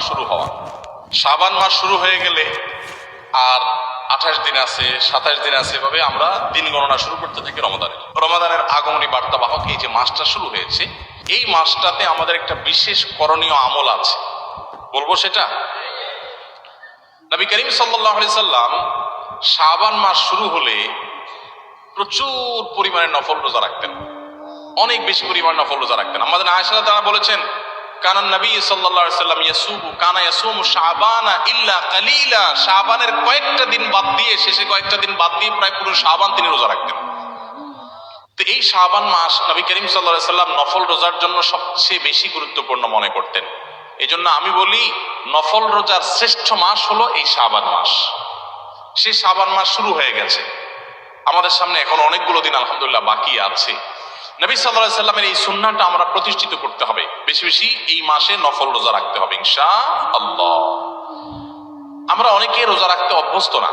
মাস শুরু হওয়া। শাবান মাস শুরু হয়ে গেলে আর আঠাশ দিন আছে, সাতাশ দিন আছে এভাবে আমরা দিন গণনা শুরু করতে থাকি রমাদানের রমাদানের আগমনী বার্তাবাহক এই যে মাসটা শুরু হয়েছে, এই মাসটাতে আমাদের একটা বিশেষ করণীয় আমল আছে। বলব সেটা? নবী করিম সাল্লাহ সাল্লাম শাবান মাস শুরু হলে প্রচুর পরিমাণে নফল রোজা রাখতেন। অনেক বেশি পরিমাণ নফল রোজা রাখতেন। আমাদের আয়সা তারা বলেছেন কানান নবী আলাইহি সাল্লাম ইয়াসুবু কানা ইয়াসুমু শাবানা ইল্লা কালিলা। শাবানের কয়েকটা দিন বাদ দিয়ে, শেষে কয়েকটা দিন বাদ দিয়ে প্রায় পুরো শাবান তিনি রোজা রাখতেন। তো এই শাবান মাস নবী করিম সাল্লাল্লাহু সাল্লাম নফল রোজার জন্য সবচেয়ে বেশি গুরুত্বপূর্ণ মনে করতেন। এই জন্য আমি বলি, নফল রোজার শ্রেষ্ঠ মাস হলো এই শাবান মাস। সেই শাবান মাস শুরু হয়ে গেছে। আমাদের সামনে এখন অনেকগুলো দিন আলহামদুলিল্লাহ বাকি আছে। নবী সাল্লাহ সাল্লামের এই সুন্নাটা আমরা প্রতিষ্ঠিত করতে হবে। বেশি বেশি এই মাসে নফল রোজা রাখতে হবে ইনশা আল্লাহ আমরা অনেকে রোজা রাখতে অভ্যস্ত না।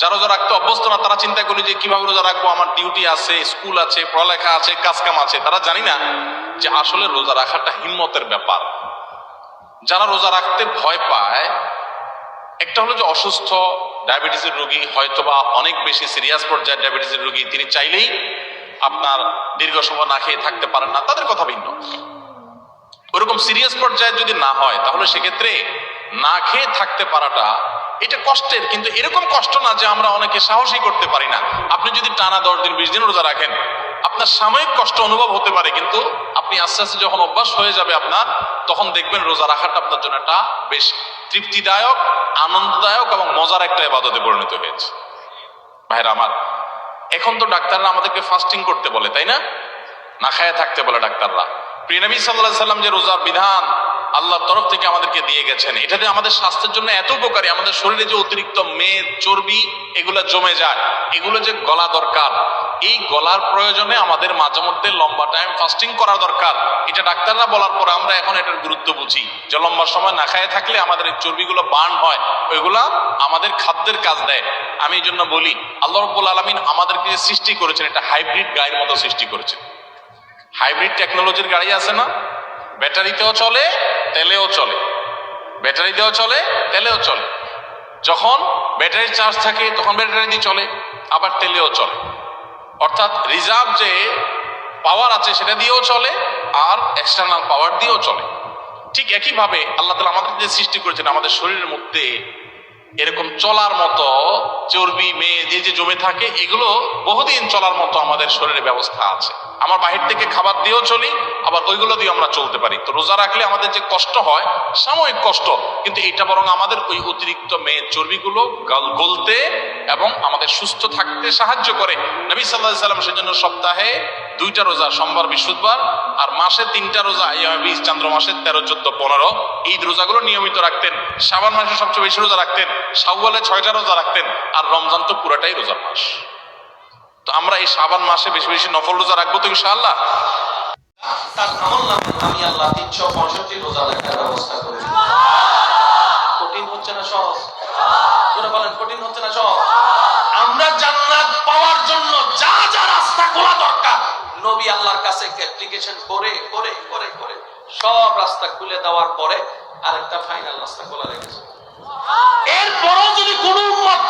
যারা রোজা রাখতে অভ্যস্ত না, তারা চিন্তা করি যে কীভাবে রোজা রাখব, আমার ডিউটি আছে, স্কুল আছে, পড়ালেখা আছে, কাজকাম আছে। তারা জানি না যে আসলে রোজা রাখাটা হিম্মতের ব্যাপার। যারা রোজা রাখতে ভয় পায়, একটা হলো যে অসুস্থ, ডায়াবেটিসের রোগী, হয়তোবা অনেক বেশি সিরিয়াস পর্যায়ের ডায়াবেটিসের রোগী, তিনি চাইলেই আপনার দীর্ঘ সময় না খেয়ে থাকতে পারেন না। তাদের কথা ভিন্ন। ওরকম সিরিয়াস পর্যায়ে যদি না হয়, তাহলে সেক্ষেত্রে না খেয়ে থাকতে পারাটা এটা কষ্টের, কিন্তু এরকম কষ্ট না যে আমরা অনেকে সাহসই করতে পারি না। আপনি যদি টানা দশ দিন, বিশ দিন রোজা রাখেন, আপনার সাময়িক কষ্ট অনুভব হতে পারে, কিন্তু আপনি আস্তে আস্তে যখন অভ্যাস হয়ে যাবে আপনার, তখন দেখবেন রোজা রাখাটা আপনার জন্য একটা বেশ তৃপ্তিদায়ক, আনন্দদায়ক এবং মজার একটা এবাদতে পরিণত হয়েছে। ভাইরা আমার, এখন তো ডাক্তাররা আমাদেরকে ফাস্টিং করতে বলে, তাই না? না খায় থাকতে বলে ডাক্তাররা। প্রিয়নবী সাল্লাহ সাল্লাম যে রোজার বিধান আল্লাহর তরফ থেকে আমাদেরকে দিয়ে গেছেন এটাতে আমাদের স্বাস্থ্যের জন্য এত উপকারী, আমাদের শরীরে যে অতিরিক্ত মেদ, চর্বি, এগুলো জমে যায়, এগুলো যে গলা দরকার, এই গলার প্রয়োজনে আমাদের মাঝে মধ্যে লম্বা টাইম ফাস্টিং করা দরকার। এটা ডাক্তাররা বলার পর আমরা এখন এটার গুরুত্ব বুঝি। যে লম্বা সময় না খায় থাকলে আমাদের এই চর্বিগুলো বার্ন হয়, ওইগুলা আমাদের খাদ্যের কাজ দেয়। আমি এই জন্য বলি, আল্লাহ রব্বুল আলমিন আমাদেরকে সৃষ্টি করেছেন, এটা হাইব্রিড গায়ের মতো সৃষ্টি করেছেন। হাইব্রিড টেকনোলজির গাড়ি আছে না? ব্যাটারিতেও চলে, তেলেও চলে। ব্যাটারিতেও চলে, তেলেও চলে। যখন ব্যাটারি চার্জ থাকে, তখন ব্যাটারি দিয়ে চলে, আবার তেলেও চলে। অর্থাৎ রিজার্ভ যে পাওয়ার আছে, সেটা দিয়েও চলে, আর এক্সটার্নাল পাওয়ার দিয়েও চলে। ঠিক একইভাবে আল্লাহ তালা আমাদের যে সৃষ্টি করেছেন, আমাদের শরীরের মধ্যে এরকম চলার মতো চর্বি মেয়ে যে যে জমে থাকে, এগুলো বহুদিন চলার মতো আমাদের শরীরে ব্যবস্থা আছে। আমার বাহির থেকে খাবার দিয়েও চলি, আবার ওইগুলো দিয়ে আমরা চলতে পারি। তো রোজা রাখলে আমাদের যে কষ্ট হয়, সাময়িক কষ্ট, কিন্তু এটা বরং আমাদের ওই অতিরিক্ত মেয়ের চর্বিগুলো গল- গলতে এবং আমাদের সুস্থ থাকতে সাহায্য করে। নবী সাল্লাহ সাল্লাম সেজন্য সপ্তাহে দুইটা রোজা, সোমবার, বৃহস্পতিবার, আর মাসে তিনটা রোজা বিশ চান্দ্র মাসে তেরো, চোদ্দ, পনেরো। ঈদ রোজাগুলো নিয়মিত রাখতেন। সাবান মাসে সবচেয়ে বেশি রোজা রাখতেন। সাউওয়ালে ছয়টা রোজা রাখতেন। আর রমজান তো পুরাটাই রোজার মাস। তো আমরা এই সাবান মাসে বেশি বেশি নফল রোজা রাখব তো ইনশাআল্লাহ? তার আমল নামে, আমি আল্লাহ তিনশো পঁয়ষট্টি রোজা রাখার ব্যবস্থা করেছি। কঠিন হচ্ছে না সহজ? বলেন, কঠিন হচ্ছে না সহজ? নবী আল্লাহর কাছে অ্যাপ্লিকেশন করে করে করে করে সব রাস্তা খুলে দেওয়ার পরে আরেকটা ফাইনাল রাস্তা খোলা রেখেছে। এরপরও যদি কোনো উম্মত